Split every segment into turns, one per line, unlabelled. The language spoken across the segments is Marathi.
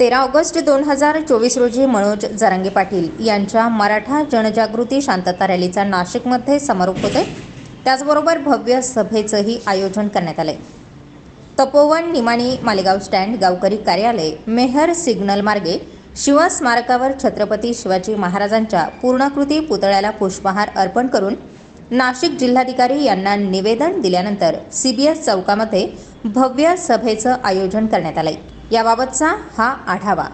तेरा ऑगस्ट दोन हजार चोवीस रोजी मनोज जरांगे पाटील यांच्या मराठा जनजागृती शांतता रॅलीचा नाशिकमध्ये समारोप होते त्याचबरोबर भव्य सभेचंही आयोजन करण्यात आले तपोवन निमाणी मालेगाव स्टँड गावकरी कार्यालय मेहर सिग्नल मार्गे शिवस्मारकावर छत्रपती शिवाजी महाराजांच्या पूर्णाकृती पुतळ्याला पुष्पहार अर्पण करून नाशिक जिल्हाधिकारी यांना निवेदन दिल्यानंतर सीबीएस चौकामध्ये भव्य सभेचं आयोजन करण्यात आलंय. याबाबतचा हा आढावा.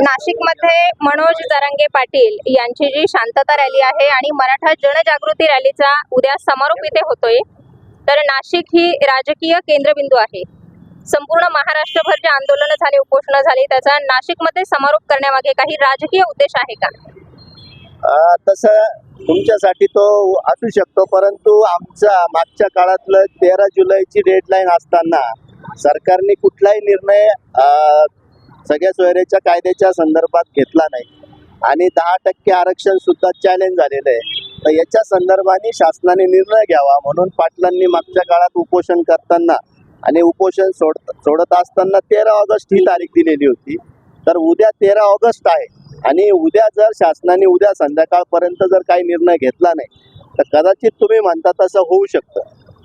नाशिकमध्ये मनोज जरांगे पाटील यांची जी शांतता रॅली आहे आणि मराठा जनजागृती रॅलीचा उद्या समारोप इथे होतोय तर नाशिक ही राजकीय केंद्रबिंदू आहे. संपूर्ण महाराष्ट्रभर जे आंदोलनं झाले उपोषणं झाली त्याचा नाशिकमध्ये समारोप करण्यामागे काही राजकीय उद्देश आहे का?
तसं तुमच्यासाठी तो असू शकतो परंतु आमच्या मागच्या काळातलं तेरा जुलैची डेडलाईन असताना सरकारने कुठलाही निर्णय सगळ्या सोयऱ्याच्या कायद्याच्या संदर्भात घेतला नाही. आणि दहा टक्के आरक्षण सुद्धा चॅलेंज झालेलं आहे. तर याच्या संदर्भाने शासनाने निर्णय घ्यावा म्हणून पाटलांनी मागच्या काळात उपोषण करताना आणि उपोषण सोड सोडत असताना तेरा ऑगस्ट ही तारीख दिलेली होती. तर उद्या तेरा ऑगस्ट आहे आणि उद्या जर शासनाने उद्या संध्याकाळपर्यंत जर काही निर्णय घेतला नाही तर कदाचित तुम्ही म्हणता तसं होऊ शकतं.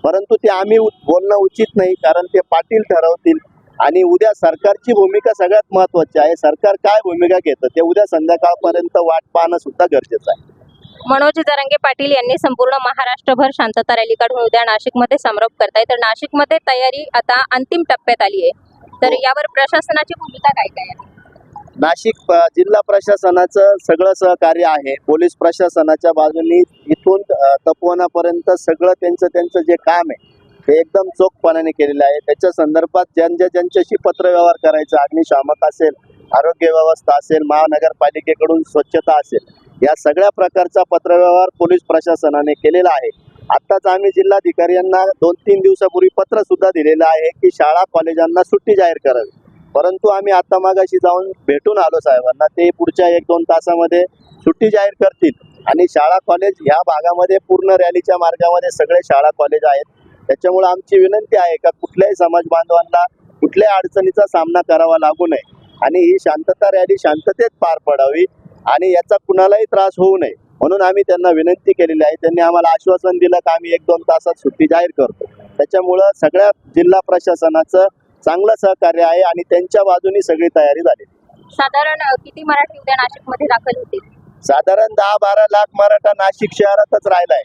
परंतु ते आम्ही बोलणं उचित नाही कारण ते पाटील ठरवतील. आणि उद्या सरकारची भूमिका सगळ्यात महत्वाची आहे. सरकार काय भूमिका घेतं ते उद्या संध्याकाळपर्यंत वाट पाहणं सुद्धा गरजेचं आहे.
मनोज जरांगे पाटील यांनी संपूर्ण महाराष्ट्रभर शांतता रॅली काढून उद्या नाशिकमध्ये समारोप करताय तर नाशिकमध्ये तयारी आता अंतिम टप्प्यात आली आहे. तर यावर प्रशासनाची भूमिका काय काय आहे?
नाशिक जिल्हा प्रशासनाचं सगळं सहकार्य आहे. पोलीस प्रशासनाच्या बाजूनी इथून तपवनापर्यंत सगळं त्यांचं त्यांचं जे काम आहे ते एकदम चोखपणाने केलेलं आहे. त्याच्या संदर्भात ज्यांच्या ज्यांच्याशी पत्रव्यवहार करायचा अग्निशामक असेल आरोग्य व्यवस्था असेल महानगरपालिकेकडून स्वच्छता असेल या सगळ्या प्रकारचा पत्रव्यवहार पोलीस प्रशासनाने केलेला आहे. आत्ताच आम्ही जिल्हाधिकारी यांना दोन तीन दिवसापूर्वी पत्र सुद्धा दिलेलं आहे की शाळा कॉलेजांना सुट्टी जाहीर करावी. परंतु आम्ही आता मागाशी जाऊन भेटून आलो साहेबांना. ते पुढच्या एक दोन तासामध्ये सुट्टी जाहीर करतील. आणि शाळा कॉलेज ह्या भागामध्ये पूर्ण रॅलीच्या मार्गामध्ये सगळे शाळा कॉलेज आहेत. त्याच्यामुळे आमची विनंती आहे का कुठल्याही समाज बांधवांना कुठल्याही अडचणीचा सामना करावा लागू नये. आणि ही शांतता रॅली शांततेत पार पडावी आणि याचा कुणालाही त्रास होऊ नये. म्हणून आम्ही त्यांना विनंती केलेली आहे. त्यांनी आम्हाला आश्वासन दिलं की आम्ही एक दोन तासात सुट्टी जाहीर करतो. त्याच्यामुळं सगळ्या जिल्हा प्रशासनाचं चांगलं सहकार्य आहे आणि त्यांच्या बाजूनी सगळी तयारी झाली
साधारण किती मराठी उद्या नाशिकमध्ये दाखल होतील?
साधारण दहा बारा लाख मराठा नाशिक शहरातच राहिलाय.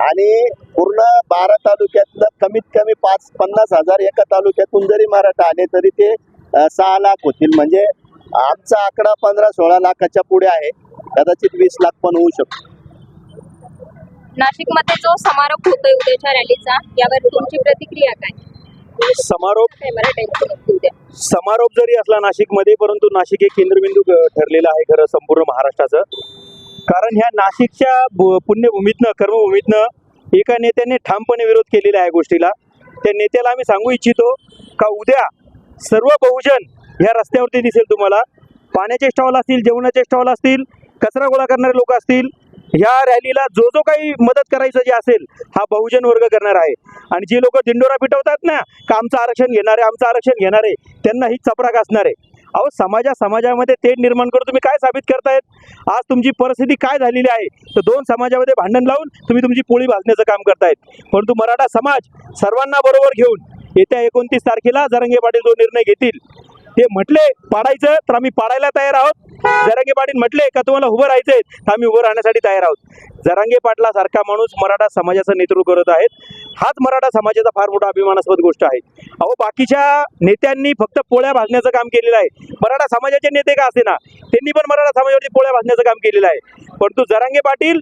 आणि पूर्ण बारा तालुक्यातलं कमीत कमी पाच पन्नास हजार एका तालुक्यातून जरी मराठा आले तरी ते सहा लाख होतील. म्हणजे आमचा आकडा पंधरा सोळा लाखाच्या पुढे आहे. कदाचित वीस लाख पण होऊ शकतो.
नाशिकमध्ये जो समारोप होतोय उद्याच्या रॅलीचा यावर तुमची प्रतिक्रिया काय?
समारोप समारोप जरी असला नाशिकमध्ये परंतु नाशिक हे केंद्रबिंदू ठरलेलं आहे खरं संपूर्ण महाराष्ट्राचं. कारण ह्या नाशिकच्या पुण्यभूमीतनं कर्मभूमीतनं एका नेत्याने ठामपणे विरोध केलेला आहे गोष्टीला. त्या नेत्याला आम्ही सांगू इच्छितो का उद्या सर्व बहुजन ह्या रस्त्यावरती दिसेल तुम्हाला. पाण्याचे स्टॉल असतील जेवणाचे स्टॉल असतील कचरा गोळा करणारे लोक असतील ह्या रॅलीला जो जो काही मदत करायचं जे असेल हा बहुजन वर्ग करणार आहे. आणि जे लोक दिंडोरा पिटवतात ना का आमचं आरक्षण घेणार आहे आमचं आरक्षण घेणार आहे त्यांना ही चपराक असणार आहे. अहो समाजा समाजामध्ये तेढ निर्माण करून तुम्ही काय साबित करतायत? आज तुमची परिस्थिती काय झालेली आहे? तर दोन समाजामध्ये भांडण लावून तुम्ही तुमची पोळी भाजण्याचं काम करतायत. परंतु मराठा समाज सर्वांना बरोबर घेऊन येत्या एकोणतीस तारखेला जरंगे पाटील जो निर्णय घेतील ते म्हटले पाडायचं तर आम्ही पाडायला तयार आहोत. जरांगे पाटील म्हटले का तुम्हाला उभं राहायचंय? तर आम्ही उभं राहण्यासाठी तयार आहोत. जरांगे पाटलासारखा माणूस मराठा समाजाचं नेतृत्व करत आहेत. हाच मराठा समाजाचा फार मोठा अभिमानास्पद गोष्ट आहे. अहो बाकीच्या नेत्यांनी फक्त पोळ्या भाजण्याचं काम केलेलं आहे. मराठा समाजाचे नेते का असे ना? त्यांनी पण मराठा समाजावरती पोळ्या भाजण्याचं काम केलेलं आहे. परंतु जरांगे पाटील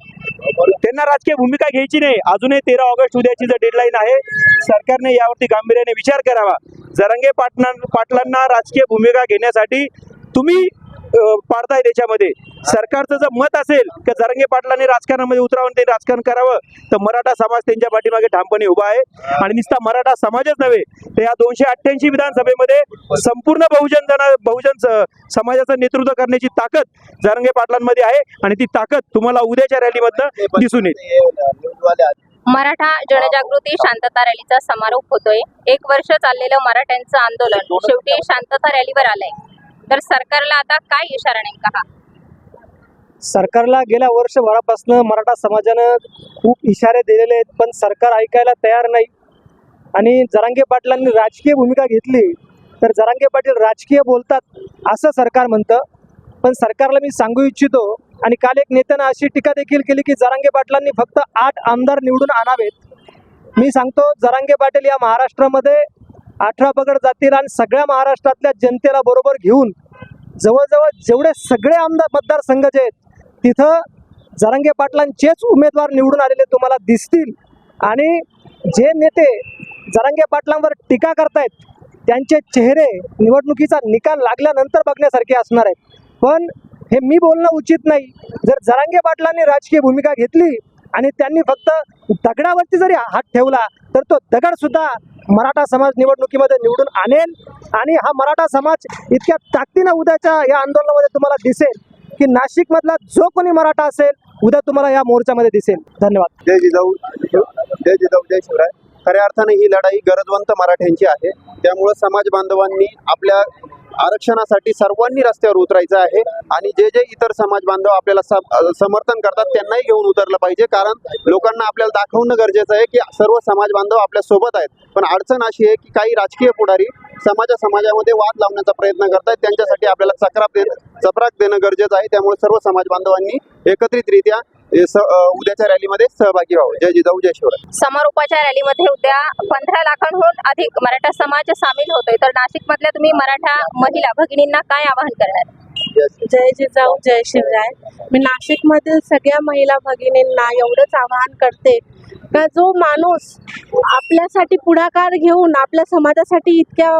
त्यांना राजकीय भूमिका घ्यायची नाही. अजूनही तेरा ऑगस्ट उद्याची जर डेडलाईन आहे सरकारने यावरती गांभीर्याने विचार करावा. जरांगे पाटणा पाटलांना राजकीय भूमिका घेण्यासाठी तुम्ही पाडताय त्याच्यामध्ये. सरकारचं जर मत असेल की जरंगे पाटलांनी राजकारणामध्ये उतरावून ते राजकारण करावं तर मराठा समाज त्यांच्या पाठीमागे ठामपणे उभा आहे. आणि नुसता मराठा समाजच नव्हे तर या दोनशे अठ्ठ्याऐंशी विधानसभेमध्ये संपूर्ण बहुजन जन बहुजन समाजाचं नेतृत्व करण्याची ताकद जरंगे पाटलांमध्ये आहे. आणि ती ताकद तुम्हाला उद्याच्या रॅलीमधनं दिसून येईल.
मराठा जनजागृती शांतता रॅलीचा समारोप होतोय. एक वर्ष चाललेलं मराठ्यांचं आंदोलन शेवटी शांतता रॅलीवर आलंय. तर सरकारला आता काय इशारा नेमका हा?
सरकारला गेल्या वर्षभरापासून मराठा समाजानं खूप इशारे दिलेले आहेत पण सरकार ऐकायला तयार नाही. आणि जरांगे पाटलांनी राजकीय भूमिका घेतली तर जरांगे पाटील राजकीय बोलतात असं सरकार म्हणतं. पण सरकारला मी सांगू इच्छितो आणि काल एक नेत्यानं अशी टीका देखील केली की जरांगे पाटलांनी फक्त आठ आमदार निवडून आणावेत. मी सांगतो जरांगे पाटील या महाराष्ट्रामध्ये अठरा पगड जातील आणि सगळ्या महाराष्ट्रातल्या जनतेला बरोबर घेऊन जवळजवळ जेवढे सगळे आमदार मतदारसंघ जे आहेत तिथं जरांगे पाटलांचेच उमेदवार निवडून आलेले तुम्हाला दिसतील. आणि जे नेते जरांगे पाटलांवर टीका करतायत त्यांचे चेहरे निवडणुकीचा निकाल लागल्यानंतर बघण्यासारखे असणार आहेत. पण हे मी बोलणं उचित नाही. जर जरांगे पाटलांनी राजकीय भूमिका घेतली आणि त्यांनी फक्त दगडावरती जरी हात ठेवला तर तो दगड सुद्धा मराठा समाज निवडणुकीमध्ये निवडून आणेल आणि हा मराठा समाज इतक्या ताकदीनं उद्याच्या या आंदोलनामध्ये तुम्हाला दिसेल की नाशिकमधला जो कोणी मराठा असेल उद्या तुम्हाला या मोर्चामध्ये दिसेल. धन्यवाद.
जय जिजाऊ. जय जिजाऊ जय शिवराय. खऱ्या अर्थाने ही लढाई गरजवंत मराठ्यांची आहे. त्यामुळे समाज बांधवांनी आपल्या आरक्षणासाठी सर्वांनी रस्त्यावर उतरायचं आहे आणि जे जे इतर समाज बांधव आपल्याला स- समर्थन करतात त्यांनाही घेऊन उतरलं पाहिजे. कारण लोकांना आपल्याला दाखवणं गरजेचं आहे की सर्व समाज बांधव आपल्यासोबत आहेत. पण अडचण अशी आहे की काही राजकीय पुढारी समाजा समाजामध्ये वाद लावण्याचा प्रयत्न करतात त्यांच्यासाठी आपल्याला चक्राप देणं चपराक देणं गरजेचं आहे. त्यामुळे सर्व समाज बांधवांनी एकत्रितरित्या उद्याच्या रॅलीमध्ये सहभागी व्हावं. जय जिजाऊ जय शिवराय.
समारोपाच्या रॅलीमध्ये उद्या पंधरा लाखांहून अधिक मराठा समाज सामील होतोय. तर नाशिक मधल्या तुम्ही मराठा महिला भगिनींना काय आवाहन करणार.
जय जिजाऊ जय शिवराय. मी नाशिकमधील सगळ्या महिला भगिनींना एवढंच आवाहन करते का जो माणूस आपल्यासाठी पुढाकार घेऊन आपल्या समाजासाठी इतक्या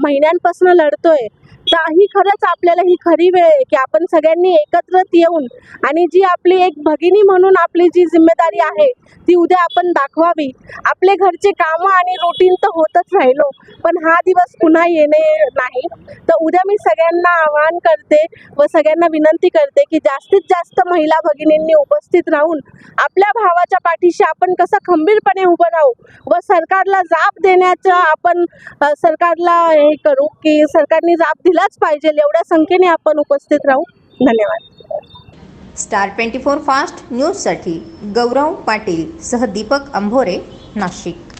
महिन्यांपासून लढतोय तर ही खरंच आपल्याला ही खरी वेळ आहे की आपण सगळ्यांनी एकत्रित येऊन आणि जी आपली एक भगिनी म्हणून आपली जी जिम्मेदारी आहे ती उद्या आपण दाखवावी. आपले घरचे कामं आणि रुटीन तर होतच राहिलो पण हा दिवस पुन्हा येणे नाही. तर उद्या मी सगळ्यांना आवाहन करते व सगळ्यांना विनंती करते की जास्तीत जास्त महिला भगिनींनी उपस्थित राहून आपल्या भावाच्या पाठीशी आपण कसं खंबीरपणे उभं राहू व सरकारला जाब देण्याचं आपण सरकारला हे करू की सरकारने जाब दिला दिलाच पाहिजे एवढ्या संख्येने आपण उपस्थित राहू. धन्यवाद.
स्टार ट्वेंटी फोर फास्ट न्यूजसाठी गौरव पाटील सह दीपक अंभोरे नाशिक.